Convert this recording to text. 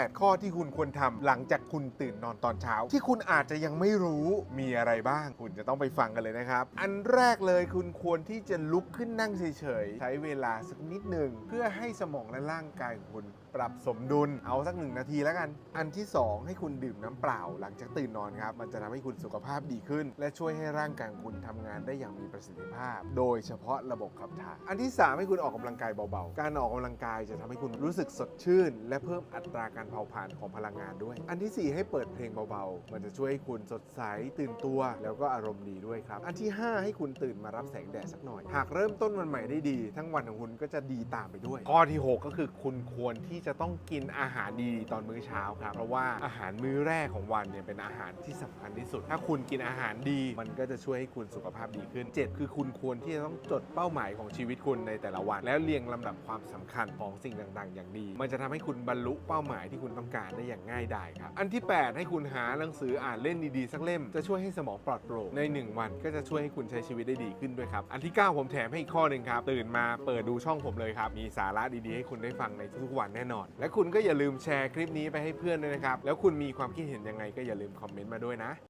8 ข้อที่คุณควรทำหลังจากคุณตื่นนอนตอนเช้า ที่คุณอาจจะยังไม่รู้มีอะไรบ้าง คุณจะต้องไปฟังกันเลยนะครับ อันแรกเลยคุณควรที่จะลุกขึ้นนั่งเฉยๆ ใช้เวลาสักนิดหนึ่งเพื่อให้สมองและร่างกายของคุณปรับสมดุลเอาสักหนึ่งนาทีแล้วกัน อันที่ 2 ให้คุณดื่มน้ำเปล่า หลังจากตื่นนอนครับ มันจะทำให้คุณสุขภาพดีขึ้น และช่วยให้ร่างกายคุณทำงานได้อย่างมีประสิทธิภาพ โดยเฉพาะระบบขับถ่าย อันที่ 3 ให้คุณออกกำลังกายเบาๆ การออกกำลังกายจะทำให้คุณรู้สึกสดชื่น และเพิ่มอัตราการเผาผลาญของพลังงานด้วย อันทีสี่ 4 ให้เปิดเพลงเบาๆ มันจะช่วยให้คุณสดใสตื่นตัว แล้วก็อารมณ์ดีด้วยครับ อันที่ 5 ให้คุณตื่นมารับแสงแดดสักหน่อย หากเริ่มต้นวันใหม่ได้ดี ทั้งวันของคุณก็จะดีตามไปด้วย ข้อที่ 6 ก็คือคุณควรที่จะต้องกินอาหารดีตอนมื้อเช้าครับ เพราะว่าอาหารมื้อแรกของวันเนี่ยเป็นอาหารที่สำคัญที่สุด ถ้าคุณกินอาหารดี มันก็จะช่วยให้คุณสุขภาพดีขึ้น 7 คือคุณควรที่จะต้องจดเป้าหมายของชีวิตคุณในแต่ละวัน แล้วเรียงลำดับความสำคัญของสิ่งต่างๆ อย่างดี มันจะทำให้คุณบรรลุเป้าหมายที่คุณต้องการได้อย่างง่ายดายครับ อันที่ 8 ให้คุณหาหนังสืออ่านเล่นดีๆสักเล่มจะช่วยให้สมองปลอดโปร่งใน 1 วันก็จะช่วยให้คุณใช้ชีวิตได้ดีขึ้นด้วยครับอันที่ 9 ผมแถมให้อีกข้อหนึ่งครับตื่นมาเปิดดูช่องผมเลยครับมีสาระดีๆให้คุณได้ฟังในทุกๆวันแน่นอน และคุณก็อย่าลืมแชร์คลิปนี้ไปให้เพื่อนด้วยนะครับแล้วคุณมีความคิดเห็นยังไงก็อย่าลืมคอมเมนต์มาด้วยนะ